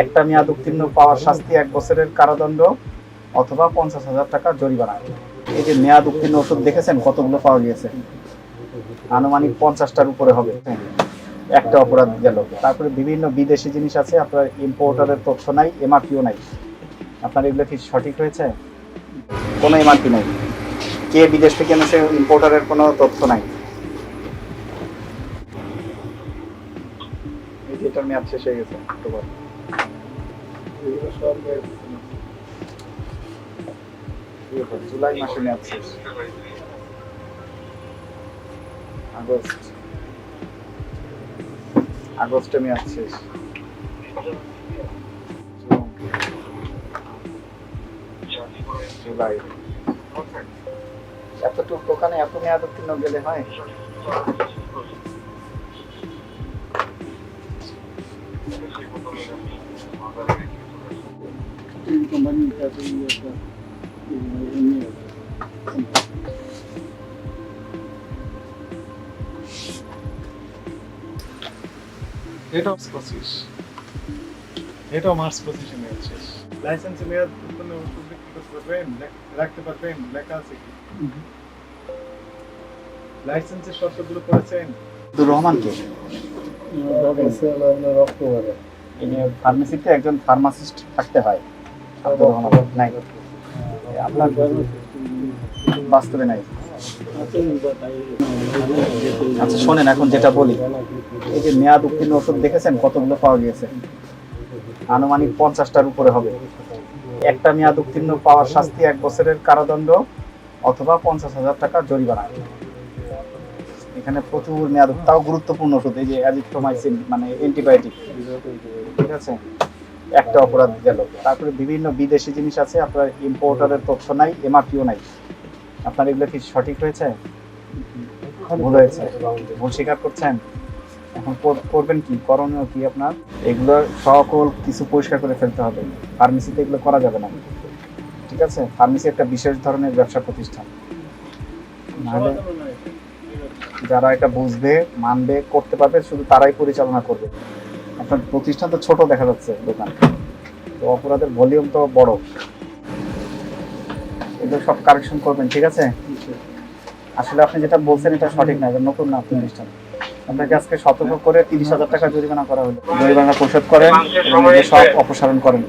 একটা মেয়াদ উত্তীর্ণ পাওয়ার শাস্তি এক বছরের কারাদণ্ড অথবা পঞ্চাশ হাজার টাকা জরিমানা। এই যে মেয়াদ উত্তীর্ণ ওষুধ দেখেছেন, কতগুলো পাওয়া গিয়েছে? আনুমানিক পঞ্চাশটার উপরে হবে। একটা অপরাধ গেল। তারপরে বিভিন্ন বিদেশি জিনিস আছে, আপনার ইম্পোর্টারের তথ্য নাই এমআরপিও নাই। আপনার এগুলো কি সঠিক হয়েছে? কোনো এমআরপি নাই। কে বিদেশ থেকে এনেছে ইম্পোর্টারের কোনো তথ্য নাই। এটার মেয়াদ শেষ হয়ে গেছে, অক্টোবর। জুলাই মাসে মেয়াদ শেষ আগস্ট। আগস্টে মেয়াদ শেষ। জুলাই। এতটুকু দোকানে এত মেয়াদ উত্তীর্ণ গেলে হয়? এটাও পঁচিশ। এটাও মার্চ পঁচিশে মেয়াদ শেষ। লাইসেন্সে মেয়াদ উত্তীর্ণ ওষুধ বিক্রি করতে পারবেন রাখতে পারবেন লেখা আছে কি? লাইসেন্সের শর্তগুলো পড়েছেন? আব্দুর রহমান কে? এই যে ফার্মেসিতে একজন ফার্মাসিস্ট থাকতে হয়। বাস্তবে নাই। আচ্ছা শোনেন, এখন যেটা বলি, এই যে মেয়াদ উত্তীর্ণ ওষুধ দেখেছেন, কতগুলো পাওয়া গিয়েছে? আনুমানিক পঞ্চাশটার উপরে হবে। একটা মেয়াদ উত্তীর্ণ পাওয়ার শাস্তি এক বছরের কারাদণ্ড অথবা পঞ্চাশ হাজার টাকা জরিমানা। এখানে প্রচুর মেয়াদ, তাও গুরুত্বপূর্ণ ওষুধ, এই যে অ্যাজিথ্রোমাইসিন মানে অ্যান্টিবায়োটিক ঠিক আছে? একটা অপরাধ গেল। তারপরে বিভিন্ন বিদেশি জিনিস আছে, আপনার ইম্পোর্টারের তথ্য নাই এমআরপিও নাই। আপনার এগুলো কি সঠিক হয়েছে? ভুল হয়েছে। ভুল স্বীকার করছেন? এখন করবেন কি? করণীয় কি আপনার? এগুলো সকল কিছু পরিষ্কার করে ফেলতে হবে। ফার্মেসিতে এগুলো করা যাবে না। ঠিক আছে? ফার্মেসি একটা বিশেষ ধরনের ব্যবসা প্রতিষ্ঠান। যারা এটা বুঝবে, মানবে, করতে পারবে, শুধু তারাই পরিচালনা করবে। আপনার প্রতিষ্ঠান তো ছোট দেখা যাচ্ছে, দোকান। তো অপরাধের ভলিউম তো বড়। এগুলো সব কারেকশন করবেন, ঠিক আছে? আসলে আপনি যেটা বলছেন এটা সঠিক না নতুন না প্রতিষ্ঠান। আপনাকে আজকে সতর্ক করে তিরিশ হাজার টাকা জরিমানা করা হলো। জরিমানা পরিশোধ করেন এবং সব অপসারণ করেন।